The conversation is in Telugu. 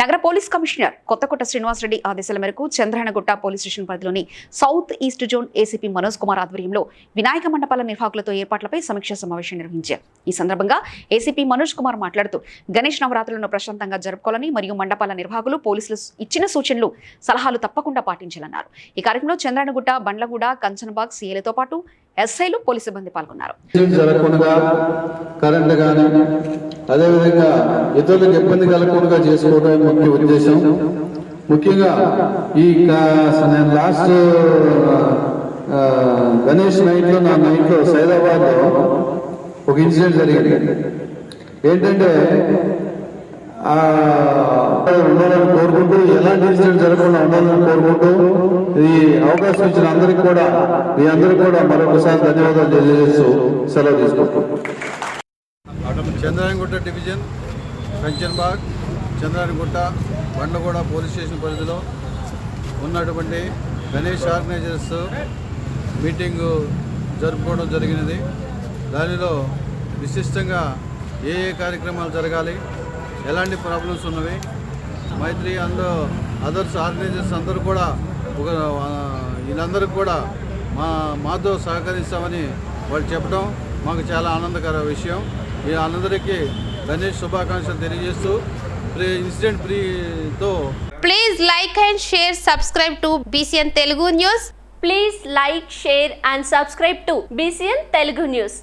నగర పోలీస్ కమిషనర్ కొత్తకోట శ్రీనివాసరెడ్డి ఆదేశాల మేరకు చంద్రహనగుట్ట పోలీస్ స్టేషన్ పరిధిలోని south east zone ACP Manoj Kumar ఆధ్వర్యంలో వినాయక మండపాల నిర్వాహకులతో ఏర్పాట్లపై సమీక్షా సమావేశం నిర్వహించారు. ఈ సందర్భంగా ఏసీపీ మనోజ్ కుమార్ మాట్లాడుతూ గణేష్ నవరాత్రులను ప్రశాంతంగా జరుపుకోవాలని మరియు మండపాల నిర్వాహకులు పోలీసులు ఇచ్చిన సూచనలు సలహాలు తప్పకుండా పాటించాలన్నారు. ఈ కార్యక్రమంలో చంద్రనగుట్ట బండ్లగూడ కంచన్బాగ్ సీఏలతో పాటు ఎస్ఐలు పోలీసు సిబ్బంది పాల్గొన్నారు. అదేవిధంగా ఇతరులకు ఇబ్బంది కలగకుండా చేసుకోవడం ముఖ్య ఉద్దేశం. ముఖ్యంగా ఈ నేను లాస్ట్ గణేష్ నైట్లో నా నైట్లో సైదాబాద్లో సైదాబాద్ ఒక ఇన్సిడెంట్ జరిగింది. ఏంటంటే ఉండాలని కోరుకుంటూ ఎలాంటి ఇన్సిడెంట్ జరగకుండా ఉండాలని కోరుకుంటూ ఈ అవకాశం ఇచ్చిన అందరికి కూడా మీ అందరికి కూడా మరొకసారి ధన్యవాదాలు తెలియజేస్తూ సెలవు తీసుకుంటాం Chandrayangutta division Kanchanbagh Chandrayangutta Bandaguda police station పరిధిలో ఉన్నటువంటి గణేష్ ఆర్గనైజర్స్ మీటింగు జరుపుకోవడం జరిగినది. దానిలో విశిష్టంగా ఏ ఏ కార్యక్రమాలు జరగాలి ఎలాంటి ప్రాబ్లమ్స్ ఉన్నవి మైత్రి అందరూ అదర్స్ ఆర్గనైజర్స్ అందరూ కూడా ఒక వీళ్ళందరూ వీళ్ళందరికీ కూడా మా మాతో సహకరిస్తామని వాళ్ళు చెప్పడం మాకు చాలా ఆనందకర విషయం. మీ అందరికీ గణేష్ శుభాకాంక్షలు తెలియజేస్తూ free incident ప్రీతో please like and share subscribe to BCN Telugu news please like share and subscribe to BCN Telugu news